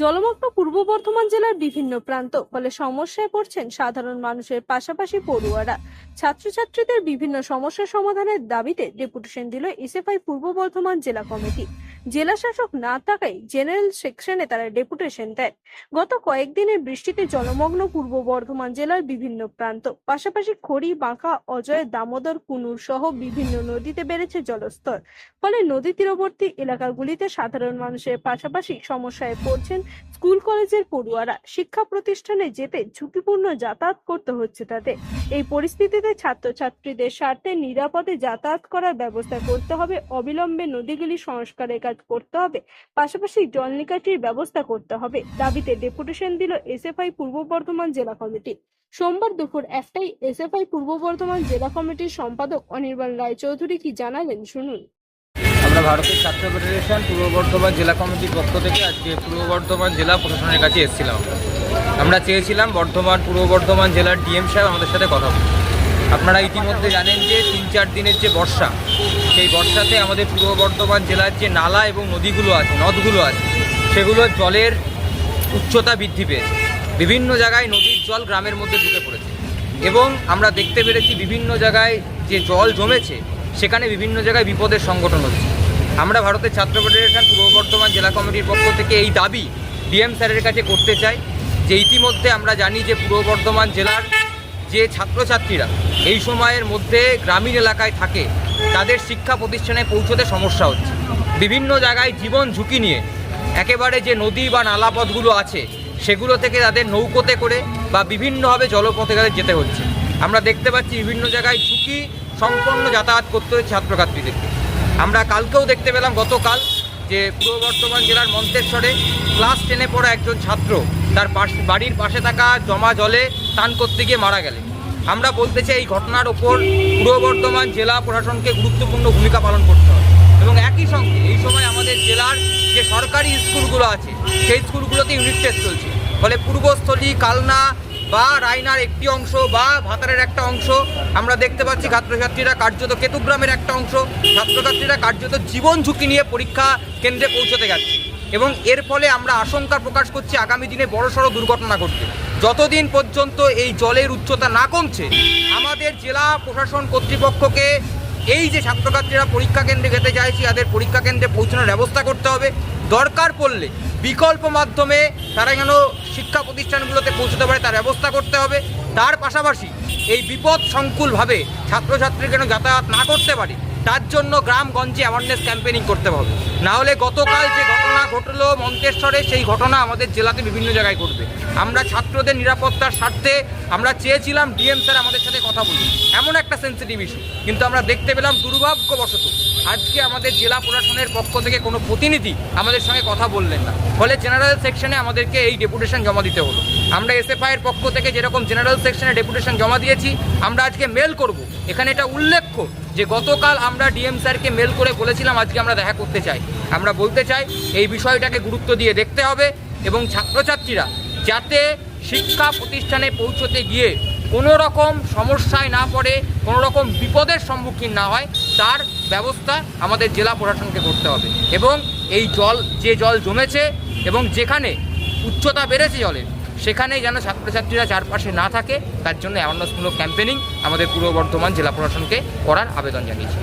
জলমগ্ন পূর্ব বর্ধমান জেলার বিভিন্ন প্রান্ত ফলে সমস্যায় পড়ছেন সাধারণ মানুষের পাশাপাশি পড়ুয়ারা। ছাত্রছাত্রীদের বিভিন্ন সমস্যা সমাধানের দাবিতে ডেপুটেশন দিল এসএফআই পূর্ব বর্ধমান জেলা কমিটি। জেলা শাসক না থাকায় জেনারেল সেকশনে তারা ডেপুটেশন দেন গত কয়েকদিনের বৃষ্টিতে জলমগ্ন পূর্ব বর্ধমান জেলার বিভিন্ন প্রান্ত, পাশাপাশি খড়ি, বাঁকা, অজয়, দামোদর, কুনুর সহ বিভিন্ন নদীতে বেড়েছে জলস্তর। ফলে নদী তীরবর্তী এলাকাগুলিতে সাধারণ মানুষের পাশাপাশি সমস্যায় পড়ছেন স্কুল কলেজের পড়ুয়ারা। শিক্ষা প্রতিষ্ঠানে যেতে ঝুঁকিপূর্ণ যাতায়াত করতে হচ্ছে তাদের। এই পরিস্থিতিতে ছাত্রছাত্রীদের স্বার্থে নিরাপদে যাতায়াত করার ব্যবস্থা করতে হবে। অবিলম্বে নদীগুলি সংস্কারের কাজ করতে হবে। পাশাপাশি জল নিকাশির ব্যবস্থা করতে হবে। দাবিতে ডেপুটেশন দিল এসএফআই পূর্ব বর্ধমান জেলা কমিটি। সোমবার দুপুর একটাই এসএফআই পূর্ব বর্ধমান জেলা কমিটির সম্পাদক অনির্বাণ রায়চৌধুরী কি জানালেন শুনুন। আমরা ভারতের ছাত্র ফেডারেশন পূর্ব বর্ধমান জেলা কমিটির পক্ষ থেকে আজকে পূর্ব বর্ধমান জেলা প্রশাসনের কাছে এসেছিলাম। আমরা চেয়েছিলাম বর্ধমান, পূর্ব বর্ধমান জেলার ডিএম সাহেব আমাদের সাথে কথা বলুন আপনারা ইতিমধ্যে জানেন যে তিন চার দিনের যে বর্ষা, সেই বর্ষাতে আমাদের পূর্ব বর্ধমান জেলার যে নালা এবং নদীগুলো আছে, নদগুলো আছে সেগুলো জলের উচ্চতা বৃদ্ধি পেয়েছে। বিভিন্ন জায়গায় নদীর জল গ্রামের মধ্যে ঢুকে পড়েছে এবং আমরা দেখতে পেরেছি বিভিন্ন জায়গায় যে জল জমেছে, সেখানে বিভিন্ন জায়গায় বিপদের সংগঠন হচ্ছে। আমরা ভারতের ছাত্র ফেডারেশন পূর্ব বর্ধমান জেলা কমিটির পক্ষ থেকে এই দাবি ডিএম স্যারের কাছে করতে চাই। যে ইতিমধ্যে আমরা জানি যে পূর্ব বর্ধমান জেলার যে ছাত্রছাত্রীরা এই সময়ের মধ্যে গ্রামীণ এলাকায় থাকে, তাদের শিক্ষা প্রতিষ্ঠানে পৌঁছতে সমস্যা হচ্ছে। বিভিন্ন জায়গায় জীবন ঝুঁকি নিয়ে একেবারে যে নদী বা নালাপথগুলো আছে, সেগুলো থেকে তাদের নৌকোতে করে বা বিভিন্নভাবে জলপথে তাদের যেতে হচ্ছে। আমরা দেখতে পাচ্ছি বিভিন্ন জায়গায় ঝুঁকি সম্পন্ন যাতায়াত করতে হচ্ছে ছাত্রছাত্রীদেরকে। আমরা কালকেও দেখতে পেলাম, গতকাল যে পূর্ব বর্ধমান জেলার মন্তেশ্বরে ক্লাস টেনে পড়া একজন ছাত্র তার বাড়ির পাশে থাকা জমা জলে স্নান করতে গিয়ে মারা গেলেন। আমরা বলতে চাই এই ঘটনার ওপর পূর্ব বর্ধমান জেলা প্রশাসনকে গুরুত্বপূর্ণ ভূমিকা পালন করতে হবে। এবং একই সঙ্গে এই সময় আমাদের জেলার যে সরকারি স্কুলগুলো আছে, সেই স্কুলগুলোতে ইউনিট টেস্ট চলছে। ফলে পূর্বস্থলী, কালনা বা রায়নার একটি অংশ বা ভাতারের একটা অংশ। আমরা দেখতে পাচ্ছি ছাত্রছাত্রীরা কার্যত কেতুগ্রামের একটা অংশ। ছাত্রছাত্রীরা কার্যত জীবন ঝুঁকি নিয়ে পরীক্ষা কেন্দ্রে পৌঁছতে যাচ্ছে। এবং এর ফলে আমরা আশঙ্কা প্রকাশ করছি আগামী দিনে বড়সড় দুর্ঘটনা ঘটবে। যতদিন পর্যন্ত এই জলের উচ্চতা না কমছে, আমাদের জেলা প্রশাসন কর্তৃপক্ষকে এই যে ছাত্রছাত্রীরা পরীক্ষা কেন্দ্রে যেতে চাইছে, তাদের পরীক্ষা কেন্দ্রে পৌঁছানোর ব্যবস্থা করতে হবে। দরকার পড়লে বিকল্প মাধ্যমে তারা যেন শিক্ষা প্রতিষ্ঠানগুলোতে পৌঁছতে পারে, তার ব্যবস্থা করতে হবে। তার পাশাপাশি এই বিপদ সংকুলভাবে ছাত্রছাত্রী যেন যাতায়াত না করতে পারে তার জন্য গ্রামগঞ্জে অ্যাওয়ারনেস ক্যাম্পেনিং করতে হবে। না হলে গতকাল যে ঘটনা ঘটলো মন্তেশ্বরে, সেই ঘটনা আমাদের জেলাতে বিভিন্ন জায়গায় ঘটবে। আমরা ছাত্রদের নিরাপত্তার স্বার্থে আমরা চেয়েছিলাম ডিএম স্যার আমাদের সাথে কথা বলি এমন একটা সেন্সিটিভ ইস্যু কিন্তু আমরা দেখতে পেলাম দুর্ভাগ্যবশত আজকে আমাদের জেলা প্রশাসনের পক্ষ থেকে কোনো প্রতিনিধি আমাদের সঙ্গে কথা বললেন না। ফলে জেনারেল সেকশনে আমাদেরকে এই ডেপুটেশন জমা দিতে হলো। আমরা এসএফআই এর পক্ষ থেকে যেরকম জেনারেল সেকশনে ডেপুটেশন জমা দিয়েছি, আমরা আজকে মেল করব। এখানে এটা উল্লেখ্য যে গতকাল আমরা ডিএম স্যারকে মেল করে বলেছিলাম আজকে আমরা দেখা করতে চাই। আমরা বলতে চাই এই বিষয়টাকে গুরুত্ব দিয়ে দেখতে হবে এবং ছাত্রছাত্রীরা যাতে শিক্ষা প্রতিষ্ঠানে পৌঁছতে গিয়ে কোনো রকম সমস্যায় না পড়ে কোনো রকম বিপদের সম্মুখীন না হয়, তার ব্যবস্থা আমাদের জেলা প্রশাসনকে করতে হবে। এবং এই জল, যে জল জমেছে এবং যেখানে উচ্চতা বেড়েছে জলের সেখানে যেন ছাত্রছাত্রীরা চারপাশে না থাকে, তার জন্য অ্যাওয়ারনেসমূলক ক্যাম্পেনিং আমাদের পূর্ব বর্ধমান জেলা প্রশাসনকে করার আবেদন জানিয়েছি।